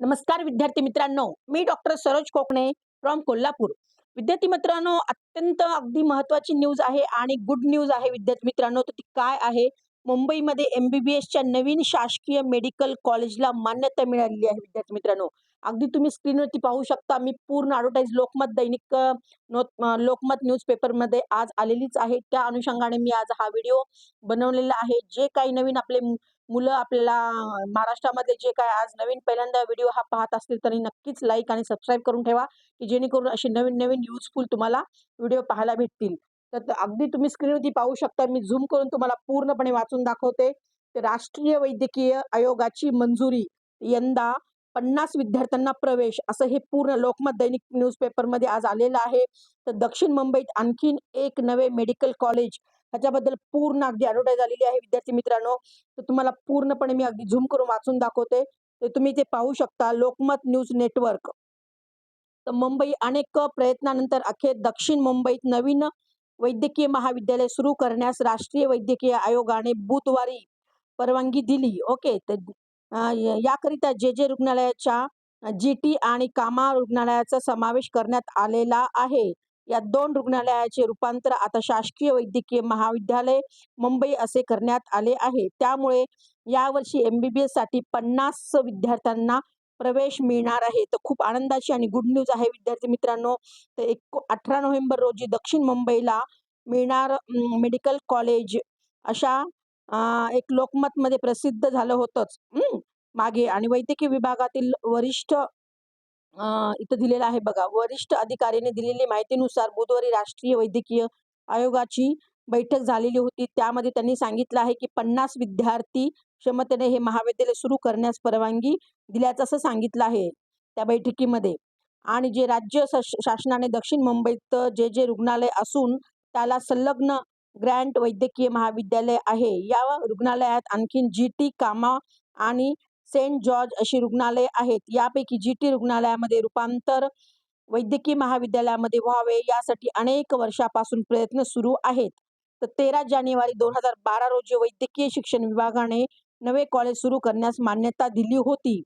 नमस्कार विद्यार्थी मित्रांनो मी डॉक्टर सरोज कोकणे फ्रॉम कोल्हापूर. विद्यार्थी मित्रांनो अत्यंत अगदी महत्वाची न्यूज आहे आणि गुड न्यूज आहे विद्यार्थी मित्रांनो. तर ती काय आहे? मुंबईमध्ये एमबीबीएसच्या नवीन शासकीय मेडिकल कॉलेजला मान्यता मिळालेली आहे विद्यार्थी मित्रांनो. अगदी तुम्ही स्क्रीनवरती पाहू शकता मी पूर्ण ॲडव्हर्टाईज लोकमत दैनिक लोकमत न्यूजपेपरमध्ये आज आलेलीच आहे. त्या अनुषंगाने मी आज हा व्हिडिओ बनवलेला आहे. जे काही नवीन आपले मुलं आपल्याला महाराष्ट्रामध्ये जे काय आज नवीन पहिल्यांदा व्हिडिओ हा पाहत असतील तरी नक्कीच लाईक आणि सबस्क्राईब करून ठेवा की जेणेकरून असे नवीन नवीन युजफुल तुम्हाला व्हिडिओ पाहायला भेटतील. तर अगदी तुम्ही स्क्रीनवरती पाहू शकता मी झूम करून तुम्हाला पूर्णपणे वाचून दाखवते. तर राष्ट्रीय वैद्यकीय आयोगाची मंजुरी यंदा पन्नास विद्यार्थ्यांना प्रवेश असं हे पूर्ण लोकमत दैनिक न्यूजपेपरमध्ये आज आलेलं आहे. तर दक्षिण मुंबईत आणखीन एक नवे मेडिकल कॉलेज ह्याच्याबद्दल पूर्ण अगदी ॲडव्हर्टाईज आलेली आहे विद्यार्थी मित्रांनो. तर तुम्हाला पूर्णपणे मी अगदी झूम करून वाचून दाखवते. तर तुम्ही ते पाहू शकता लोकमत न्यूज नेटवर्क तर मुंबई अनेक प्रयत्नानंतर अखेर दक्षिण मुंबईत नवीन वैद्यकीय महाविद्यालय सुरू करण्यास राष्ट्रीय वैद्यकीय आयोगाने बुधवारी परवानगी दिली. ओके तर याकरिता जे जे रुग्णालयाच्या जी टी आणि कामा रुग्णालयाचा समावेश करण्यात आलेला आहे. या दोन रुग्णालयाचे रूपांतर आता शासकीय वैद्यकीय महाविद्यालय मुंबई असे करण्यात आले आहे. त्यामुळे यावर्षी एम बी बी एससाठी पन्नास विद्यार्थ्यांना प्रवेश मिळणार आहे. तर खूप आनंदाची आणि गुड न्यूज आहे विद्यार्थी मित्रांनो. तर एक अठरा नोव्हेंबर रोजी दक्षिण मुंबईला मिळणार मेडिकल कॉलेज अशा एक लोकमतमध्ये प्रसिद्ध झालं होतंच. मागे. आणि वैद्यकीय विभागातील वरिष्ठ इथं दिलेलं आहे बघा. वरिष्ठ अधिकाऱ्याने दिलेली माहितीनुसार बुधवारी राष्ट्रीय वैद्यकीय आयोगाची बैठक झालेली होती. त्यामध्ये त्यांनी सांगितलं आहे की पन्नास विद्यार्थी क्षमतेने हे महाविद्यालय सुरू करण्यास परवानगी दिल्याचं असं सांगितलं आहे त्या बैठकीमध्ये. आणि जे राज्य शास- शासनाने दक्षिण मुंबईत जे जे रुग्णालय असून त्याला संलग्न ग्रँट वैद्यकीय महाविद्यालय आहे. या रुग्णालयात आणखीन जी टी कामा आणि सेंट जॉर्ज अशी रुग्णालये आहेत. यापैकी जी टी रुग्णालयामध्ये रूपांतर वैद्यकीय महाविद्यालयामध्ये व्हावे यासाठी अनेक वर्षापासून प्रयत्न सुरू आहेत. तर तेरा जानेवारी दोन हजार बारा रोजी वैद्यकीय शिक्षण विभागाने नवे कॉलेज सुरू करण्यास मान्यता दिली होती.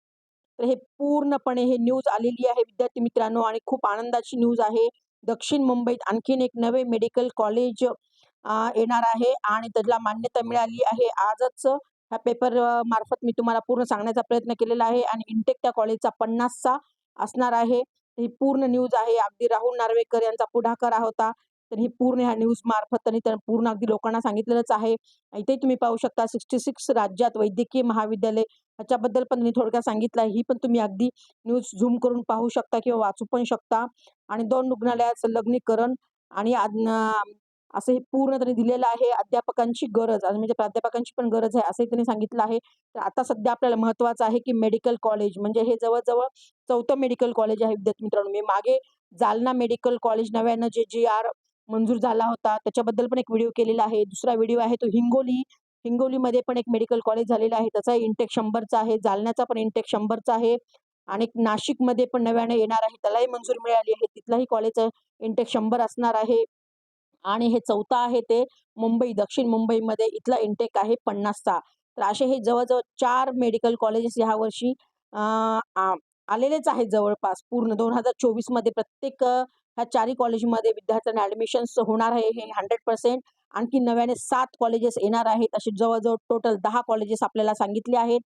तर हे पूर्णपणे हे न्यूज आलेली आहे. विद्यार्थी मित्रांनो आणि खूप आनंदाची न्यूज आहे. दक्षिण मुंबईत आणखीन एक नवे मेडिकल कॉलेज येणार आहे आणि त्याला मान्यता मिळाली आहे. आजच ह्या पेपर मार्फत मी तुम्हाला पूर्ण सांगण्याचा प्रयत्न केलेला आहे आणि इंटेक त्या कॉलेजचा पन्नासचा असणार आहे. ही पूर्ण न्यूज आहे. अगदी राहुल नार्वेकर यांचा पुढाकार होता. तर ही पूर्ण ह्या न्यूज मार्फत त्यांनी पूर्ण अगदी लोकांना सांगितलेलंच आहे. इथे तुम्ही पाहू शकता सिक्स्टी सिक्स राज्यात वैद्यकीय महाविद्यालय ह्याच्याबद्दल पण मी थोडक्यात सांगितलं आहे. ही पण तुम्ही अगदी न्यूज झूम करून पाहू शकता किंवा वाचू पण शकता. आणि दोन रुग्णालयात संलग्नीकरण आणि असं हे पूर्ण त्यांनी दिलेलं आहे अध्यापकांची गरज. आणि म्हणजे प्राध्यापकांची पण गरज आहे असंही त्यांनी सांगितलं आहे. तर आता सध्या आपल्याला महत्वाचं आहे की मेडिकल कॉलेज म्हणजे हे जवळजवळ चौथं मेडिकल कॉलेज आहे विद्यार्थी मित्रांनो. मी मागे जालना मेडिकल कॉलेज नव्यानं जे जी आर मंजूर झाला होता त्याच्याबद्दल पण एक व्हिडिओ केलेला आहे. दुसरा व्हिडिओ आहे तो हिंगोली. हिंगोलीमध्ये पण एक मेडिकल कॉलेज झालेला आहे. त्याचा इंटेक शंभरचा आहे. जालन्याचा पण इंटेक शंभरचा आहे. आणि नाशिकमध्ये पण नव्याने येणार आहे. त्यालाही मंजूर मिळाली आहे. तिथलाही कॉलेज इंटेक शंभर असणार आहे. आणि हे चौथा आहे ते मुंबई दक्षिण मुंबईमध्ये इथला इंटेक आहे पन्नासचा. तर असे हे जवळजवळ चार मेडिकल कॉलेजेस ह्या वर्षी आलेलेच आहेत जवळपास. पूर्ण दोन हजार चोवीसमध्ये प्रत्येक ह्या चारही कॉलेजमध्ये विद्यार्थ्यांना ॲडमिशन्स होणार आहे हे हंड्रेड पर्सेंट आणखी नव्याने सात कॉलेजेस येणार आहेत असे जवळजवळ टोटल दहा कॉलेजेस आपल्याला सांगितले आहेत.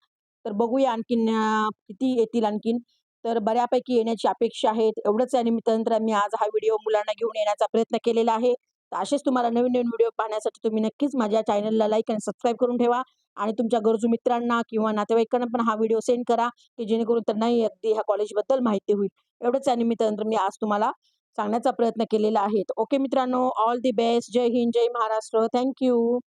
तर बघूया आणखीन किती येतील आणखीन. तर बऱ्यापैकी येण्याची अपेक्षा आहे एवढंच या निमित्तानंतर मी आज हा व्हिडिओ मुलांना घेऊन येण्याचा प्रयत्न केलेला आहे. तर असेच तुम्हाला नवीन नवीन व्हिडिओ पाहण्यासाठी तुम्ही नक्कीच माझ्या चॅनलला लाईक आणि सबस्क्राईब करून ठेवा. आणि तुमच्या गरजू मित्रांना किंवा नातेवाईकांना पण हा व्हिडिओ सेंड करा की जेणेकरून त्यांनाही अगदी ह्या कॉलेजबद्दल माहिती होईल. एवढंच या निमित्तानंतर मी आज तुम्हाला सांगण्याचा प्रयत्न केलेला आहे. ओके मित्रांनो all the best Jai Hind Jai Maharashtra. Thank you